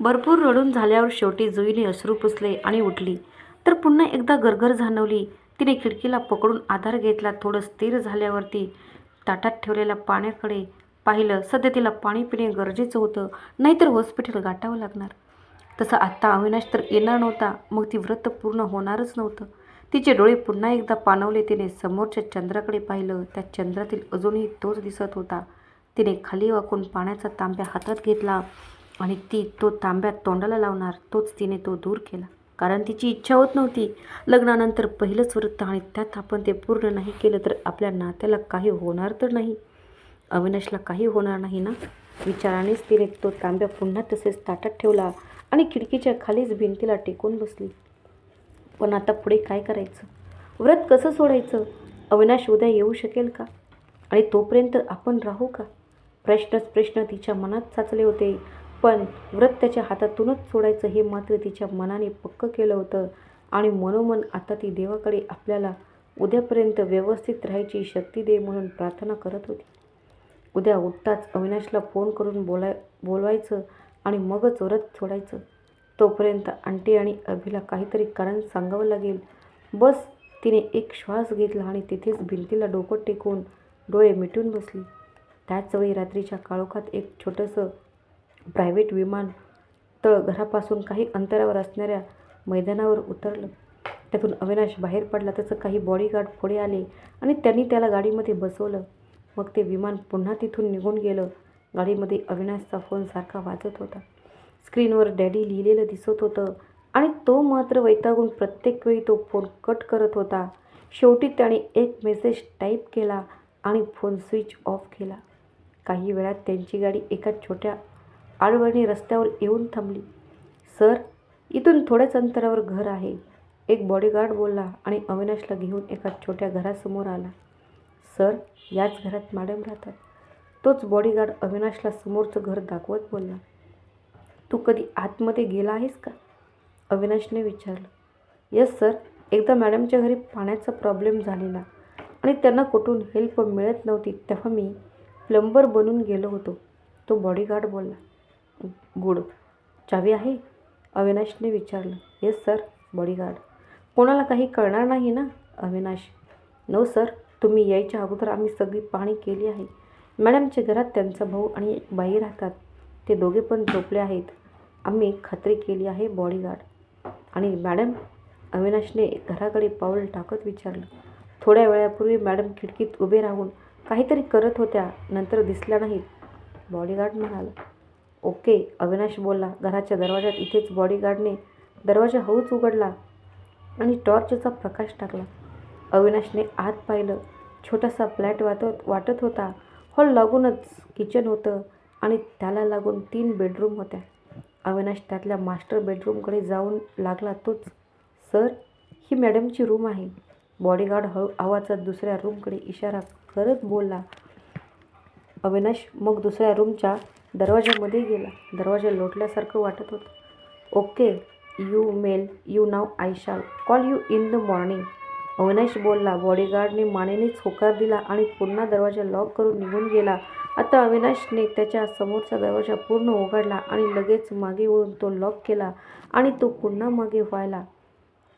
भरपूर रडून झाल्यावर शेवटी जुईने अश्रू पुसले आणि उठली. तर पुन्हा एकदा गरगर जाणवली. तिने खिडकीला पकडून आधार घेतला. थोडं स्थिर झाल्यावरती ताटात ठेवलेल्या पाण्याकडे पाहिलं. सध्या तिला पाणी पिणे गरजेचं होतं. नाहीतर हॉस्पिटल गाठावं लागणार. तसं आत्ता अविनाश तर येणार नव्हता. मग ती व्रत पूर्ण होणारच नव्हतं. तिचे डोळे पुन्हा एकदा पाणवले तिने समोरच्या चंद्राकडे पाहिलं. त्या चंद्रातील अजूनही तोच दिसत होता. तिने खाली वाकून पाण्याचा तांब्या हातात घेतला. आणि ती तो तांब्यात तोंडाला लावणार तोच तिने तो दूर केला. कारण तिची इच्छा होत नव्हती. लग्नानंतर पहिलंच वृत्त आणि त्यात आपण ते पूर्ण नाही केलं तर आपल्या नात्याला काही होणार तर नाही. अविनाशला काही होणार नाही ना? विचारानेच तिने तो तांब्या पुन्हा तसेच ताटात ठेवला आणि खिडकीच्या खालीच भिंतीला टेकून बसली. पण आता पुढे काय करायचं? व्रत कसं सोडायचं? अविनाश उद्या येऊ शकेल का? आणि तोपर्यंत आपण राहू का? प्रश्नच प्रश्न तिच्या मनात साचले होते. पण व्रत त्याच्या हातातूनच सोडायचं हे मात्र तिच्या मनाने पक्क केलं होतं. आणि मनोमन आता ती देवाकडे आपल्याला उद्यापर्यंत व्यवस्थित राहायची शक्ती दे म्हणून प्रार्थना करत होती. उद्या उठताच अविनाशला फोन करून बोलाय बोलवायचं आणि मगच व्रत सोडायचं. तोपर्यंत आंटी आणि अभिला काहीतरी कारण सांगावं लागेल. बस तिने एक श्वास घेतला आणि तिथेच भिंतीला डोकं टेकून डोळे मिटून बसली. त्याच वेळी रात्रीच्या काळोखात एक छोटंसं प्रायव्हेट विमान तळ घरापासून काही अंतरावर असणाऱ्या मैदानावर उतरलं. त्यातून अविनाश बाहेर पडला. तसं काही बॉडीगार्ड पुढे आले आणि त्यांनी त्याला गाडीमध्ये बसवलं. मग ते विमान पुन्हा तिथून निघून गेलं. गाडीमध्ये अविनाशचा फोन सारखा वाजत होता. स्क्रीनवर डॅडी लिहिलेलं दिसत होतं आणि तो मात्र वैतागून प्रत्येक वेळी तो फोन कट करत होता. शेवटी त्याने एक मेसेज टाईप केला आणि फोन स्विच ऑफ केला. काही वेळात त्यांची गाडी एका छोट्या आळवणी रस्त्यावर येऊन थांबली. सर इथून थोड्याच अंतरावर घर आहे. एक बॉडीगार्ड बोलला आणि अविनाशला घेऊन एका छोट्या घरासमोर आला. सर याच घरात मॅडम राहतात. तोच बॉडीगार्ड अविनाशला समोरचं घर दाखवत बोलला. तू कधी आतमध्ये गेला आहेस का? अविनाशने विचारलं. Yes sir. एकदा मॅडमच्या घरी पाण्याचा प्रॉब्लेम झालेला आणि त्यांना कुठून हेल्प मिळत नव्हती तेव्हा मी प्लंबर बनून गेलो होतो तो बॉडीगार्ड बोलला. गुड. चावी आहे? अविनाशने विचारलं. Yes sir. बॉडीगार्ड. कोणाला काही कळणार नाही ना? अविनाश. No sir. तुम्ही यायच्या अगोदर आम्ही सगळी पाहणी केली आहे. मॅडमच्या घरात त्यांचा भाऊ आणि एक बाई राहतात. ते दोघे पण झोपले आहेत. आम्ही खात्री केली आहे बॉडीगार्ड. आणि मॅडम? अविनाशने घराकडे पाऊल टाकत विचारलं. थोड्या वेळापूर्वी मॅडम खिडकीत उभे राहून काहीतरी करत होत्या. नंतर दिसल्या नाहीत. बॉडीगार्ड म्हणाला ओके अविनाश बोलला घराच्या दरवाजात इथेच बॉडीगार्डने दरवाजा हळूच उघडला आणि टॉर्चचा प्रकाश टाकला. अविनाशने आत पाहिलं. छोटासा फ्लॅट वाटत वाटत होता. हॉल लागूनच किचन होतं आणि त्याला लागून तीन बेडरूम होत्या. अविनाश त्यातल्या मास्टर बेडरूमकडे जाऊन लागला तोच. सर ही मॅडमची रूम आहे. बॉडीगार्ड हळू आवाजात दुसऱ्या रूमकडे इशारा करत बोलला. अविनाश मग दुसऱ्या रूमच्या दरवाजामध्ये गेला. दरवाजा लोटल्यासारखं वाटत होतं. Okay you mail you now I shall call you in the morning. Avinash बोलला. बॉडीगार्डने मानेनेच होकार दिला आणि पुन्हा दरवाजा लॉक करून निघून गेला. आता अविनाशने त्याच्या समोरचा दरवाजा पूर्ण उघडला आणि लगेच मागे वळून तो लॉक केला आणि तो पुन्हा मागे व्हायला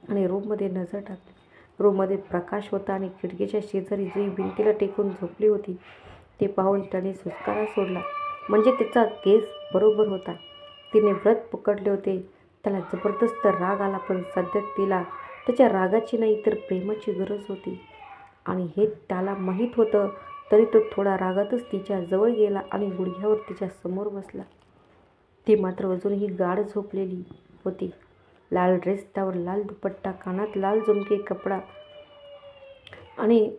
आणि रूममध्ये नजर टाकली. रूममध्ये प्रकाश होता आणि खिडकीच्या शेजारी जी भिंतीला टेकून झोपली होती ते पाहून त्याने सुस्कारा सोडला. म्हणजे त्याचा केस बरोबर होता. तिने व्रत पकडले होते. त्याला जबरदस्त राग आला पण सध्या तिला त्याच्या रागाची नाही तर प्रेमाची गरज होती. आणि हे त्याला माहीत होतं तरी तो थोडा रागातच तिच्या जवळ गेला आणि गुडघ्यावर तिच्या समोर बसला. ती मात्र अजूनही गाढ झोपलेली होती. लाल ड्रेस त्यावर लाल दुपट्टा कानात लाल झुमके कपडा आणि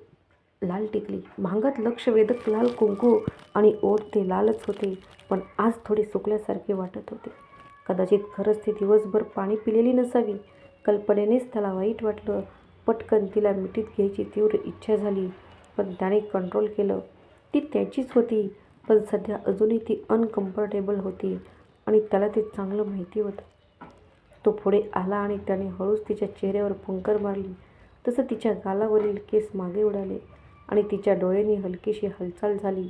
लाल टिकली. भांगात लक्ष वेधक लाल कुंकू आणि ओठ ते लालच होते पण आज थोडे सुकल्यासारखे वाटत होते. कदाचित खरंच ती दिवसभर पाणी पिलेली नसावी. कल्पनेनेच त्याला वाईट वाटलं. पटकन तिला मिठीत घ्यायची तीव्र इच्छा झाली पण त्याने कंट्रोल केलं. ती त्याचीच होती पण सध्या अजूनही ती अनकम्फर्टेबल होती आणि त्याला ते चांगलं माहिती होतं. तो पुढे आला आणि त्याने हळूच तिच्या चेहऱ्यावर फुंकर मारली. तसं तिच्या गालावरील केस मागे उडाले. आणि तिच्या डोळ्यांनी हलकीशी हालचाल झाली.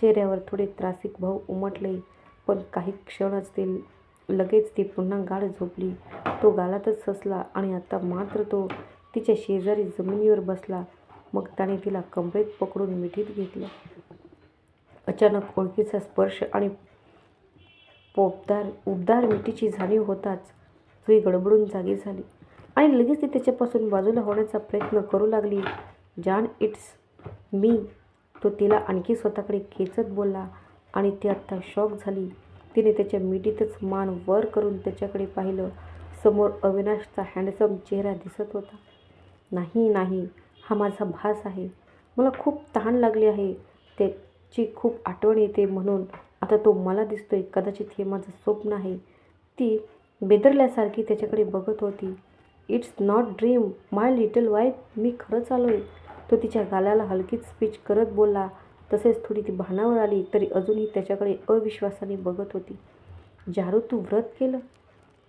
चेहऱ्यावर थोडे त्रासिक भाव उमटले पण काही क्षणच ते लगेच ती पुन्हा गाढ झोपली. तो गालातच ससला आणि आता मात्र तो तिच्या शेजारी जमिनीवर बसला. मग त्याने तिला कमरेत पकडून मिठीत घेतलं. अचानक ओळखीचा स्पर्श आणि पोपदार उबदार मिठीची जाणीव होताच जुई गडबडून जागी झाली आणि लगेच ती त्याच्यापासून बाजूला होण्याचा प्रयत्न करू लागली. Jaan it's me? तो तिला आणखी स्वतःकडे खेचत बोलला आणि ती आत्ता शॉक झाली. तिने त्याच्या मिठीतच मान वर करून त्याच्याकडे पाहिलं. समोर अविनाशचा हँडसम चेहरा दिसत होता. नाही नाही हा माझा भास आहे. मला खूप तहान लागली आहे. त्याची खूप आठवण येते म्हणून आता तो मला दिसतोय. कदाचित हे माझं स्वप्न आहे. ती बेदरल्यासारखी त्याच्याकडे बघत होती. It's not dream my little wife मी खरंच आलो आहे तो तिच्या गालाला हलकीच स्पीच करत बोलला. तसेच थोडी ती भानावर आली तरी अजूनही त्याच्याकडे अविश्वासाने बघत होती. जारू तू व्रत केलं?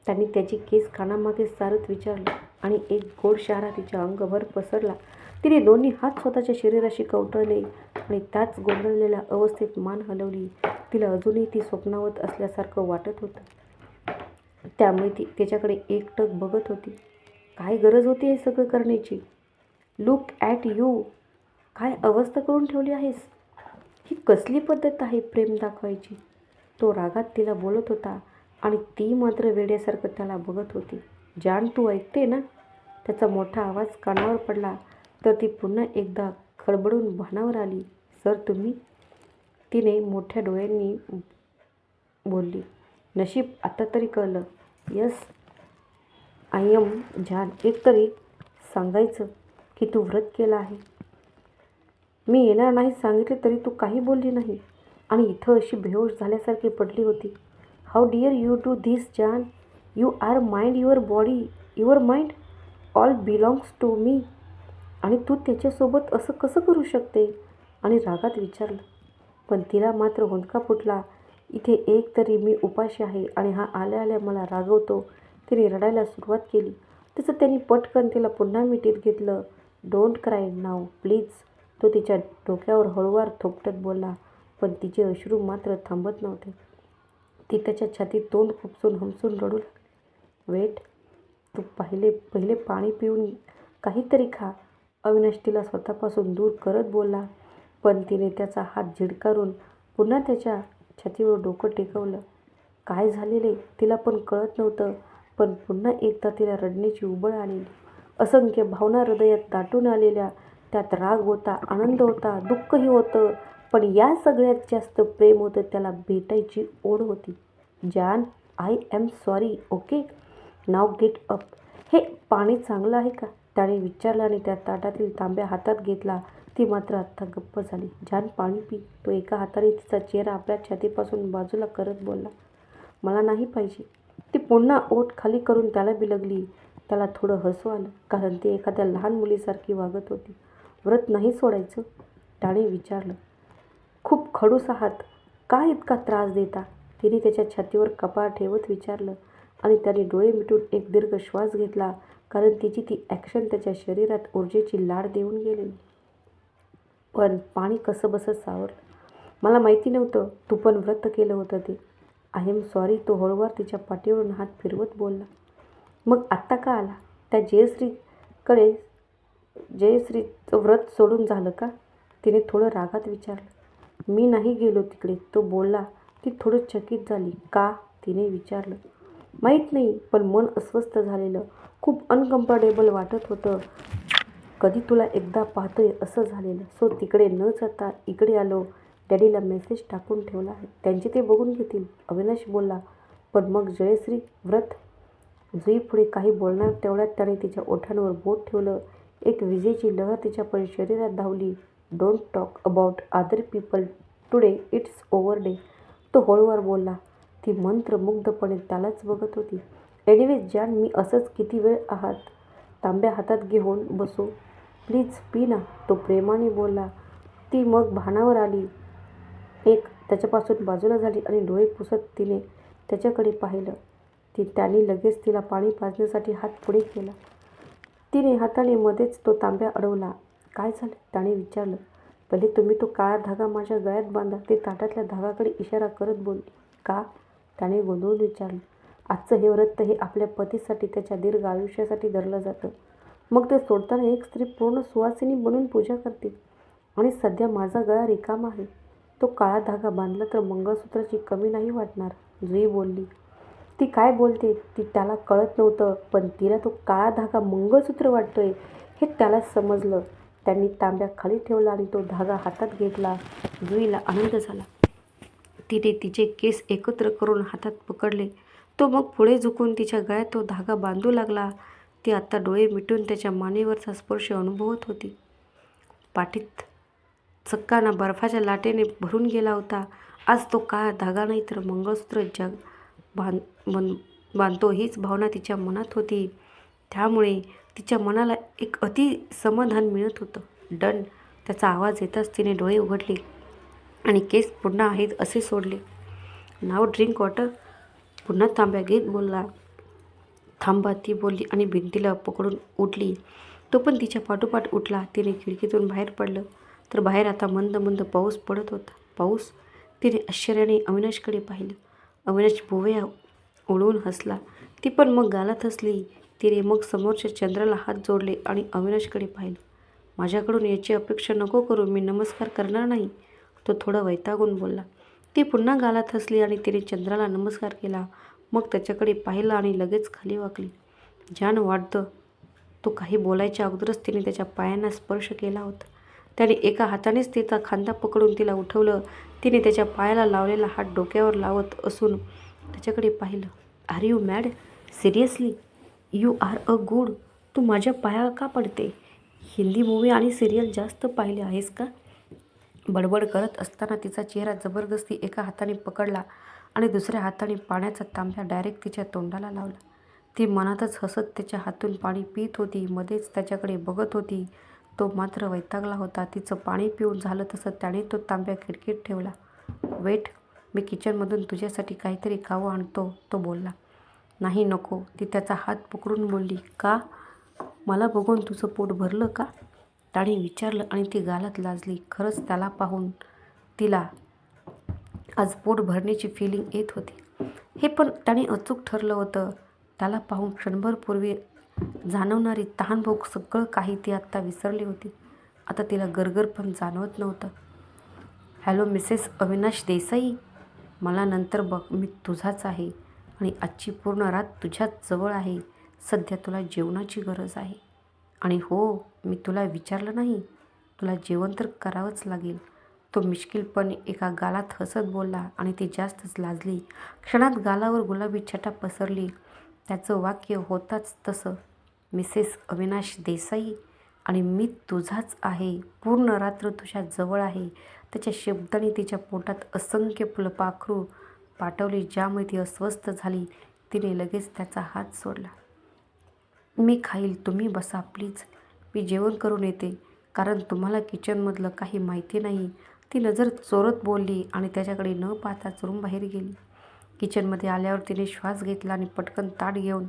त्यांनी त्याची केस कानामागे सारत विचारलं आणि एक गोड शहारा तिच्या अंगभर पसरला. तिने दोन्ही हात स्वतःच्या शरीराशी कवटळले आणि त्याच गोंधळलेल्या अवस्थेत मान हलवली. तिला अजूनही ती स्वप्नावत असल्यासारखं वाटत होतं. त्यामुळे ती त्याच्याकडे एकटक बघत होती. काय गरज होती हे सगळं करण्याची? लुक ॲट यू काय अवस्था करून ठेवली आहेस? ही कसली पद्धत आहे प्रेम दाखवायची? तो रागात तिला बोलत होता आणि ती मात्र वेड्यासारखं त्याला बघत होती. जान तू ऐकते ना? त्याचा मोठा आवाज कानावर पडला तर ती पुन्हा एकदा खडबडून भानावर आली. सर तुम्ही? तिने मोठ्या डोळ्यांनी बोलली. नशीब आता तरी कळलं. Yes I am Jaan. एकतरी सांगायचं. की तू व्रत केलं आहे. मी येणार नाही सांगितले तरी तू काही बोलली नाही. आणि इथं अशी बेहोश झाल्यासारखी पडली होती. How dear you do this Jan you are mind your body your mind all belongs to me आणि तू त्याच्यासोबत असं कसं करू शकते? आणि रागात विचारलं. पण तिला मात्र हुंदका फुटला. इथे एक तरी मी उपाशी आहे आणि हा आल्या आल्या मला रागवतो. तिने रडायला सुरुवात केली. तसं त्यांनी पटकन तिला पुन्हा मिठीत घेतलं. Don't cry now please. तो तिच्या डोक्यावर हळूवार थोपटत बोलला पण तिचे अश्रू मात्र थांबत नव्हते. ती त्याच्या छातीत तोंड खुपसून हमसून रडू लागली. वेट तू पहिले पहिले पाणी पिऊन काहीतरी खा. अविनाश तिला स्वतःपासून दूर करत बोलला पण तिने त्याचा हात झिडकारून पुन्हा त्याच्या छातीवर डोकं टेकवलं. काय झालेले? तिला पण कळत नव्हतं पण पुन्हा एकदा तिला रडण्याची उबळ आलेली. असंख्य भावना हृदयात दाटून आलेल्या. त्यात राग होता आनंद होता दुःखही होतं. पण या सगळ्यात जास्त प्रेम होतं त्याला भेटायची ओढ होती. जान I am sorry okay now get up हे पाणी चांगलं आहे का? त्याने विचारलं आणि त्या ताटातील तांब्या हातात घेतला. ती मात्र आत्ता गप्प झाली. जान पाणी पी. तो एका हाताने तिचा चेहरा आपल्या छातीपासून बाजूला करत बोलला. मला नाही पाहिजे. ती पुन्हा ओठ खाली करून त्याला बिलगली. त्याला थोडं हसू आलं कारण ती एखाद्या लहान मुलीसारखी वागत होती. व्रत नाही सोडायचं त्याने विचारलं. खूप खडूस आहात का इतका त्रास देता? तिने त्याच्या छातीवर कपाळ ठेवत विचारलं आणि त्याने डोळे मिटून एक दीर्घ श्वास घेतला कारण तिची ती ॲक्शन त्याच्या शरीरात ऊर्जेची लाड देऊन गेलेली. पण पाणी कसं बसं सावरलं. मला माहिती नव्हतं तू पण व्रत केलं होतं ते. आय एम सॉरी तो हळूवार तिच्या पाठीवरून हात फिरवत बोलला. मग आत्ता का आला? त्या जयश्रीकडे जयश्रीचं व्रत सोडून झालं का? तिने थोडं रागात विचारलं. मी नाही गेलो तिकडे. तो बोलला ती थोडं चकित झाली का? तिने विचारलं. माहीत नाही पण मन अस्वस्थ झालेलं. खूप अनकम्फर्टेबल वाटत होतं. कधी तुला एकदा पाहतोय असं झालेलं. सो तिकडे न जाता इकडे आलो. डॅडीला मेसेज टाकून ठेवला. आहे त्यांचे ते बघून घेतील. अविनाश बोलला. पण मग जयश्री व्रत जुई पुढे काही बोलणार तेवढ्यात त्याने तिच्या ओठांवर बोट ठेवलं. एक विजेची लहर तिच्या पण शरीरात धावली. Don't talk about other people today it's over day तो हळूवार बोलला. ती मंत्रमुग्धपणे त्यालाच बघत होती. एनिवेज जान मी असंच किती वेळ आहात? तांब्या हातात घेऊन बसू. प्लीज पी ना. तो प्रेमाने बोलला. ती मग भानावर आली. एक त्याच्यापासून बाजूला झाली आणि डोळे पुसत तिने त्याच्याकडे पाहिलं. ती त्याने लगेच तिला पाणी पाजण्यासाठी हात पुढे केला. तिने हाताने मध्येच तो तांब्या अडवला. काय झालं? त्याने विचारलं. पहिले तुम्ही तो काळा धागा माझ्या गळ्यात बांधा ते ताटातल्या धागाकडे इशारा करत बोलली. का? त्याने गोंधळून विचारलं. आजचं हे व्रत हे आपल्या पतीसाठी त्याच्या दीर्घ आयुष्यासाठी धरलं जातं. मग ते सोडताना एक स्त्री पूर्ण सुवासिनी बनून पूजा करते. आणि सध्या माझा गळा रिकामा आहे. तो काळा धागा बांधला तर मंगळसूत्राची कमी नाही वाटणार जुई बोलली. ती काय बोलते ती त्याला कळत नव्हतं पण तिला तो काळा धागा मंगळसूत्र वाटतोय हे त्याला समजलं. त्यांनी तांब्या खाली ठेवला आणि तो धागा हातात घेतला. जुईला आनंद झाला. तिने तिचे केस एकत्र करून हातात पकडले. तो मग पुढे झुकून तिच्या गळ्यात तो धागा बांधू लागला. ती आता डोळे मिटून त्याच्या मानेवरचा स्पर्श अनुभवत होती. पाठीत चक्काना बर्फाच्या लाटेने भरून गेला होता. आज तो काळा धागा नाही तर मंगळसूत्र जग बांध बन बांधतो. हीच भावना तिच्या मनात होती. त्यामुळे तिच्या मनाला एक अति समाधान मिळत होतं. डन. त्याचा आवाज येताच तिने डोळे उघडले आणि केस पुन्हा आहेत असे सोडले. Now drink water. पुन्हा तांब्या घेत बोलला. थांबा ती बोलली आणि भिंतीला पकडून उठली. तो पण तिच्या पाठोपाठ उठला. तिने खिडकीतून बाहेर पडलं. तर बाहेर आता मंद मंद पाऊस पडत होता. पाऊस? तिने आश्चर्याने अविनाशकडे पाहिलं. अविनाश भुवया ओळून हसला. ती पण मग गालात हसली. तिने मग समोरच्या चंद्राला हात जोडले आणि अविनाशकडे पाहिलं. माझ्याकडून याची अपेक्षा नको करू मी नमस्कार करणार नाही. तो थोडा वैतागून बोलला. ती पुन्हा गालात हसली आणि तिने चंद्राला नमस्कार केला. मग त्याच्याकडे पाहिलं आणि लगेच खाली वाकली. जान वाटतं तो काही बोलायच्या अगोदरच तिने त्याच्या पायांना स्पर्श केला होता. त्याने एका हातानेच तिचा खांदा पकडून तिला उठवलं. तिने त्याच्या पायाला लावलेला हात डोक्यावर लावत असून त्याच्याकडे पाहिलं are you mad seriously you are a good तू माझ्या पाया का पडते? हिंदी मूवी आणि सिरियल जास्त पाहिले आहेस का? बडबड करत असताना तिचा चेहरा जबरदस्ती एका हाताने पकडला आणि दुसऱ्या हाताने पाण्याचा तांब्या डायरेक्ट तिच्या तोंडाला लावला. ती मनातच हसत त्याच्या हातून पाणी पित होती मध्येच त्याच्याकडे बघत होती. तो मात्र वैतागला होता. तिचं पाणी पिऊन झालं तसं त्याने तो तांब्या खिडकीत ठेवला. वेट मी किचनमधून तुझ्यासाठी काहीतरी खावं आणतो तो बोलला. नाही नको. ती त्याचा हात पकडून बोलली. का? मला बघून तुझं पोट भरलं का? त्याने विचारलं आणि ती गालात लाजली. खरंच त्याला पाहून तिला आज पोट भरण्याची फिलिंग येत होती. हे पण त्याने अचूक ठरलं होतं. त्याला पाहून क्षणभर पूर्वी जाणवणारी तहानभूक सगळं काही ती आत्ता विसरली होती. आता तिला गरगर पण जाणवत नव्हतं. Hello Mrs Avinash Desai? मला नंतर बघ मी तुझाच आहे आणि आजची पूर्ण रात तुझ्याच जवळ आहे. सध्या तुला जेवणाची गरज आहे. आणि हो मी तुला विचारलं नाही. तुला जेवण तर करावंच लागेल. तो मिश्किलपणे एका गालात हसत बोलला आणि ती जास्तच लाजली. क्षणात गालावर गुलाबी छटा पसरली. त्याचं वाक्य होताच तसं. मिसेस अविनाश देसाई आणि मी तुझाच आहे. पूर्ण रात्र तुझ्या जवळ आहे. त्याच्या शब्दाने तिच्या पोटात असंख्य फुलपाखरू पाठवली. ज्यामुळे ती अस्वस्थ झाली तिने लगेच त्याचा हात सोडला. मी खाईल तुम्ही बसा प्लीज. मी जेवण करून येते कारण तुम्हाला किचनमधलं काही माहिती नाही. ती नजर चोरत बोलली आणि त्याच्याकडे न पाहताच रूम बाहेर गेली. किचनमध्ये आल्यावर तिने श्वास घेतला आणि पटकन ताट घेऊन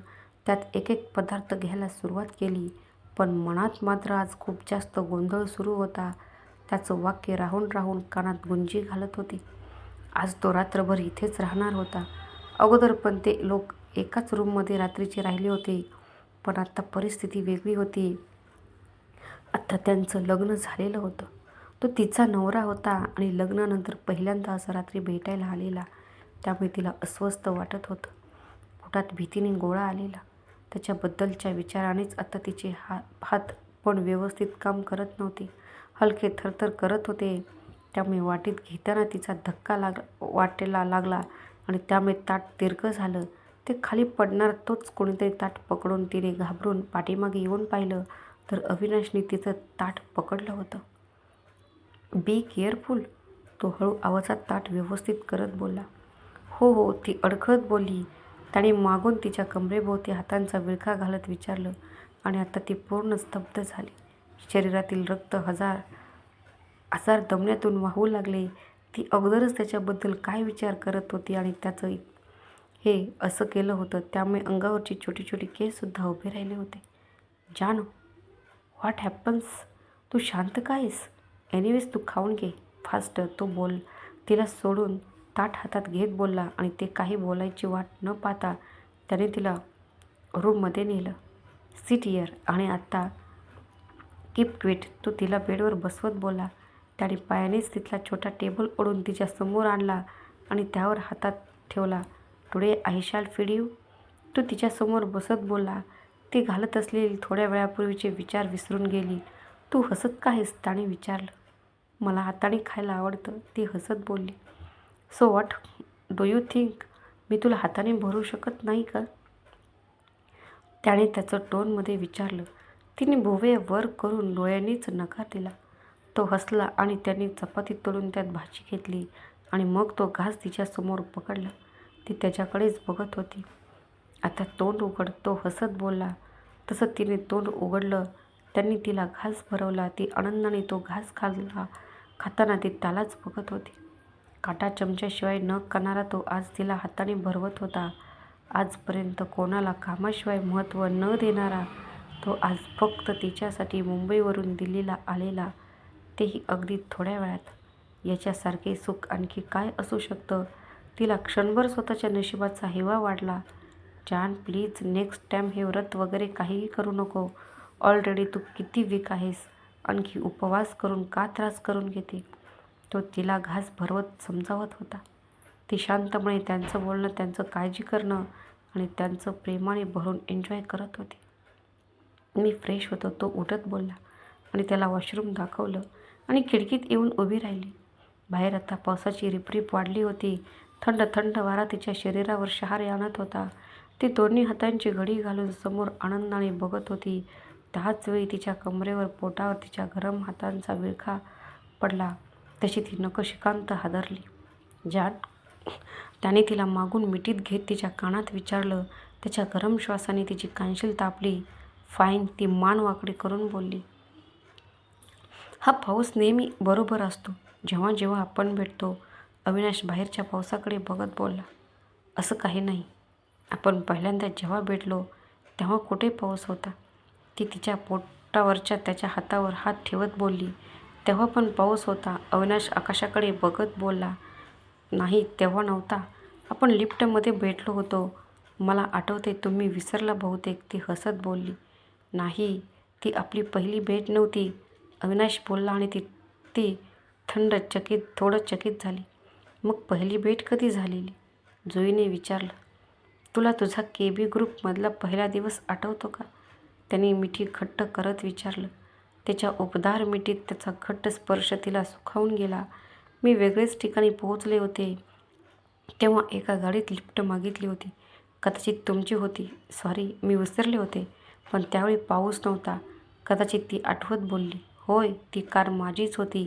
त्यात एक एक पदार्थ घ्यायला सुरुवात केली. पण मनात मात्र आज खूप जास्त गोंधळ सुरू होता. त्याचं वाक्य राहून राहून कानात गुंजी घालत होती. आज तो रात्रभर इथेच राहणार होता. अगोदर पण ते लोक एकाच रूममध्ये रात्रीचे राहिले होते पण आता परिस्थिती वेगळी होती. आता त्यांचं लग्न झालेलं होतं. तो तिचा नवरा होता आणि लग्नानंतर पहिल्यांदा असं रात्री भेटायला आलेला. त्यामुळे तिला अस्वस्थ वाटत होतं. पोटात भीतीने गोळा आलेला. त्याच्याबद्दलच्या विचारानेच आता तिचे हा हात पण व्यवस्थित काम करत नव्हते. हलके थरथर करत होते. त्यामुळे वाटीत घेताना तिचा धक्का लाग वाटेला लागला आणि त्यामुळे ताट दीर्घ झालं. ते खाली पडणार तोच कोणीतरी ताट पकडून तिने घाबरून पाठीमागे येऊन पाहिलं तर अविनाशने तिचं ताट पकडलं होतं. बी केअरफुल तो हळू आवाजात ताट व्यवस्थित करत बोलला. हो हो. ती अडखळत बोलली. त्याने मागून तिच्या कमरेभोवती हातांचा विळखा घालत विचारलं आणि आता ती पूर्ण स्तब्ध झाली. शरीरातील रक्त हजार आजार दमण्यातून वाहू लागले. ती अगोदरच त्याच्याबद्दल काय विचार करत होती आणि त्याचं हे असं केलं होतं त्यामुळे अंगावरची छोटी छोटी केससुद्धा उभे राहिले होते. जानो व्हॉट हॅपन्स तू शांत का आहेस? एनिवेज तू खाऊन घे. फास्ट तो बोल. तिला सोडून ताट हातात घेत बोलला आणि ते काही बोलायची वाट न पाहता त्याने तिला रूममध्ये नेलं. सीट इयर आणि आत्ता किप क्विट तो तिला बेडवर बसवत बोलला. त्याने पायानेच तिथला छोटा टेबल ओढून तिच्या समोर आणला आणि त्यावर हातात ठेवला. Today I shall feed you तो तिच्यासमोर बसत बोलला. ती घालत असलेली थोड्या वेळापूर्वीचे विचार विसरून गेली. तू हसत का आहेस? त्याने विचारलं. मला हाताने खायला आवडतं. ती हसत बोलली. So what do you think मी तुला हाताने भरू शकत नाही का? त्याने त्याचं टोनमध्ये विचारलं. तिने भुवे वर करून डोळ्यांनीच नकार दिला. तो हसला आणि त्यांनी चपाती तोडून त्यात भाजी घेतली आणि मग तो घास तिच्यासमोर पकडला. ती त्याच्याकडेच बघत होती. आता तोंड उघड तो हसत बोलला. तसं तिने तोंड उघडलं. त्यांनी तिला घास भरवला. ती आनंदाने तो घास खाल्ला. खाताना ती त्यालाच बघत होती. काटा चमच्याशिवाय न करणारा तो आज तिला हाताने भरवत होता. आजपर्यंत कोणाला कामाशिवाय महत्त्व न देणारा तो आज फक्त तिच्यासाठी मुंबईवरून दिल्लीला आलेला तेही अगदी थोड्या वेळात. याच्यासारखे सुख आणखी काय असू शकतं? तिला क्षणभर स्वतःच्या नशिबाचा हेवा वाढला. जान प्लीज नेक्स्ट टाईम हे व्रत वगैरे काहीही करू नको. ऑलरेडी तू किती वीक आहेस? आणखी उपवास करून का त्रास करून घेते? तो तिला घास भरवत समजावत होता. ती शांतपणे त्यांचं बोलणं त्यांचं काळजी करणं आणि त्यांचं प्रेमाने भरून एन्जॉय करत होती. मी फ्रेश होतो तो उठत बोलला आणि त्याला वॉशरूम दाखवलं आणि खिडकीत येऊन उभी राहिली. बाहेर आता पावसाची रिपरिप वाढली होती. थंड थंड वारा तिच्या शरीरावर शहार आणत होता. ती दोन्ही हातांची घडी घालून समोर आनंदाने बघत होती. त्याच वेळी तिच्या कमरेवर पोटावर तिच्या गरम हातांचा विळखा पडला. तशी ती नकशिकांत हादरली. ज्यात त्याने तिला मागून मिठीत घेत तिच्या कानात विचारलं त्याच्या गरम श्वासाने तिची कानशील तापली. फाईन ती मान वाकडी करून बोलली. हा पाऊस नेहमी बरोबर असतो. जेव्हा जेव्हा आपण भेटतो अविनाश बाहेरच्या पावसाकडे बघत बोलला असं काही नाही. आपण पहिल्यांदा जेव्हा भेटलो तेव्हा कुठे पाऊस होता? ती तिच्या पोटावरच्या त्याच्या हातावर हात ठेवत बोलली तेव्हा पण पाऊस होता. अविनाश आकाशाकडे बघत बोलला नाही तेव्हा नव्हता. आपण लिफ्टमध्ये भेटलो होतो. मला आठवते तुम्ही विसरला बहुतेक. ती हसत बोलली नाही ती आपली पहिली भेट नव्हती. अविनाश बोलला आणि ती ती थंड चकित थोडं चकित झाली. मग पहिली भेट कधी झालेली? जुईने विचारलं. तुला तुझा के बी ग्रुपमधला पहिला दिवस आठवतो का? त्याने मिठी खट्ट करत विचारलं. त्याच्या उबदार मिठीत त्याचा घट्ट स्पर्श तिला सुखावून गेला. मी वेगळेच ठिकाणी पोहोचले होते. तेव्हा एका गाडीत लिफ्ट मागितली होती. कदाचित तुमची होती. सॉरी मी विसरले होते. पण त्यावेळी पाऊस नव्हता. कदाचित ती आठवत बोलली होय ती कार माझीच होती.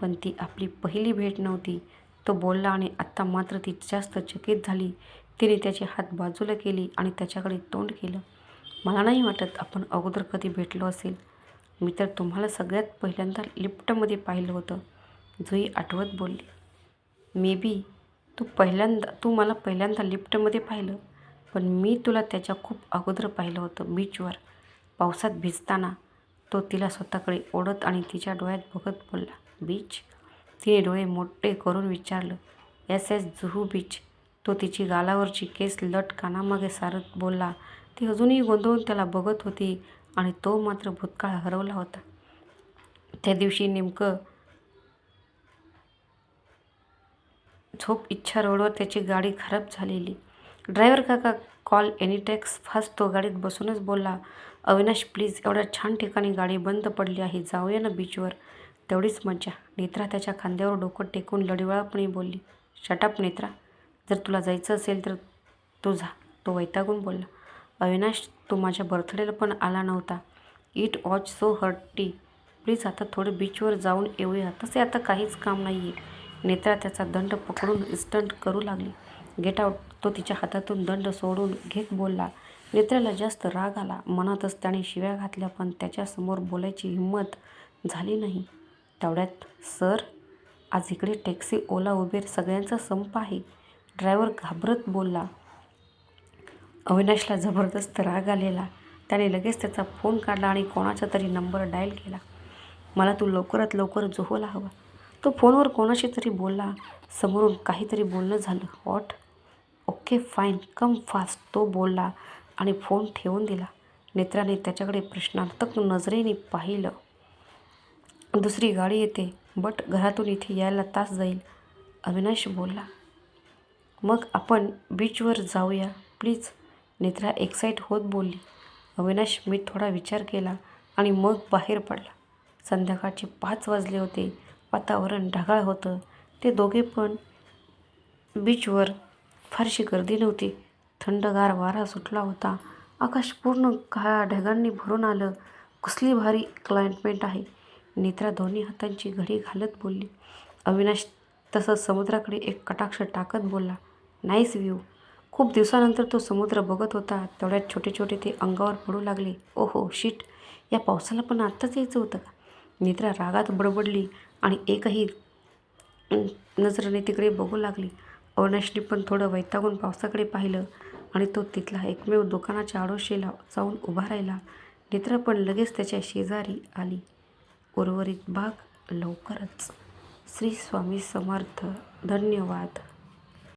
पण ती आपली पहिली भेट नव्हती. तो बोलला आणि आत्ता मात्र ती जास्त चकित झाली. तिने त्याचे हात बाजूला केली आणि त्याच्याकडे तोंड केलं. मला नाही वाटत आपण अगोदर कधी भेटलो असेल. मी तर तुम्हाला सगळ्यात पहिल्यांदा लिफ्टमध्ये पाहिलं होतं. जुई आठवत बोलली. मे बी तू पहिल्यांदा तू मला पहिल्यांदा लिफ्टमध्ये पाहिलं पण मी तुला त्याच्या खूप अगोदर पाहिलं होतं बीचवर. पावसात भिजताना तो तिला स्वतःकडे ओढत आणि तिच्या डोळ्यात बघत बोलला बीच? तिने डोळे मोठे करून विचारलं एस एस जुहू बीच तो तिची गालावरची केस लट कानामागे सारत बोलला. ती अजूनही गोंधळून त्याला बघत होती. आणि तो मात्र भूतकाळ हरवला होता. त्या दिवशी नेमकं झोप इच्छा रोडवर त्याची गाडी खराब झालेली. ड्रायव्हर काका कॉल एनिटॅक्स फास्ट तो गाडीत बसूनच बोलला अविनाश प्लीज एवढ्या छान ठिकाणी गाडी बंद पडली आहे जाऊया ना बीचवर तेवढीच मज्जा. नेत्रा त्याच्या खांद्यावर डोकं टेकून लढिवाळापणे बोलली शटअप नेत्रा. जर तुला जायचं असेल तर तू जा. तो वैतागून बोलला अविनाश तू माझ्या बर्थडेला पण आला नव्हता. It watch so hurty please आता थोडं बीचवर जाऊन येऊया. तसे आता काहीच काम नाही आहे नेत्रा त्याचा दंड पकडून इस्टंट करू लागली. गेट आउट तो तिच्या हातातून दंड सोडून घेत बोलला. नेत्राला जास्त राग आला. मनातच त्याने शिव्या घातल्या पण त्याच्यासमोर बोलायची हिंमत झाली नाही. तेवढ्यात सर आज इकडे टॅक्सी ओला उबेर सगळ्यांचा संप आहे. ड्रायव्हर घाबरत बोलला. अविनाशला जबरदस्त राग आलेला. त्याने लगेच त्याचा फोन काढला आणि कोणाचा तरी नंबर डायल केला. मला तू लवकरात लवकर जोहोला हवा. तो फोनवर कोणाशी तरी बोलला. समोरून काहीतरी बोलणं झालं. What okay fine come fast तो बोलला आणि फोन ठेवून दिला. नेत्राने त्याच्याकडे प्रश्नार्थक नजरेने पाहिलं. दुसरी गाडी येते बट घरातून इथे यायला तास जाईल. अविनाश बोलला. मग आपण बीचवर जाऊया प्लीज नेत्रा एक्साईट होत बोलली. अविनाश मी थोडा विचार केला आणि मग बाहेर पडला. संध्याकाळचे पाच वाजले होते. वातावरण ढगाळ होतं. ते दोघे पण बीचवर फारशी गर्दी नव्हती. थंडगार वारा सुटला होता. आकाश पूर्ण काळ्या ढगांनी भरून आलं. कसली भारी क्लायंटमेंट आहे. नेत्रा दोन्ही हातांची घडी घालत बोलली. अविनाश तसं समुद्राकडे एक कटाक्ष टाकत बोलला नाईस व्ह्यू. खूप दिवसानंतर तो समुद्र बघत होता. तेवढ्यात छोटे छोटे ते अंगावर पडू लागले. ओहो शीट या पावसाला पण आत्ताच यायचं होतं का? नेत्रा रागात बडबडली आणि एकही नजरेने तिकडे बघू लागली. अविनाशने पण थोडं वैतागून पावसाकडे पाहिलं आणि तो तिथला एकमेव दुकानाच्या आडोशेला जाऊन उभा राहिला. नेत्रा पण लगेच त्याच्या शेजारी आली. उर्वरित भाग लवकरच. श्री स्वामी समर्थ. धन्यवाद.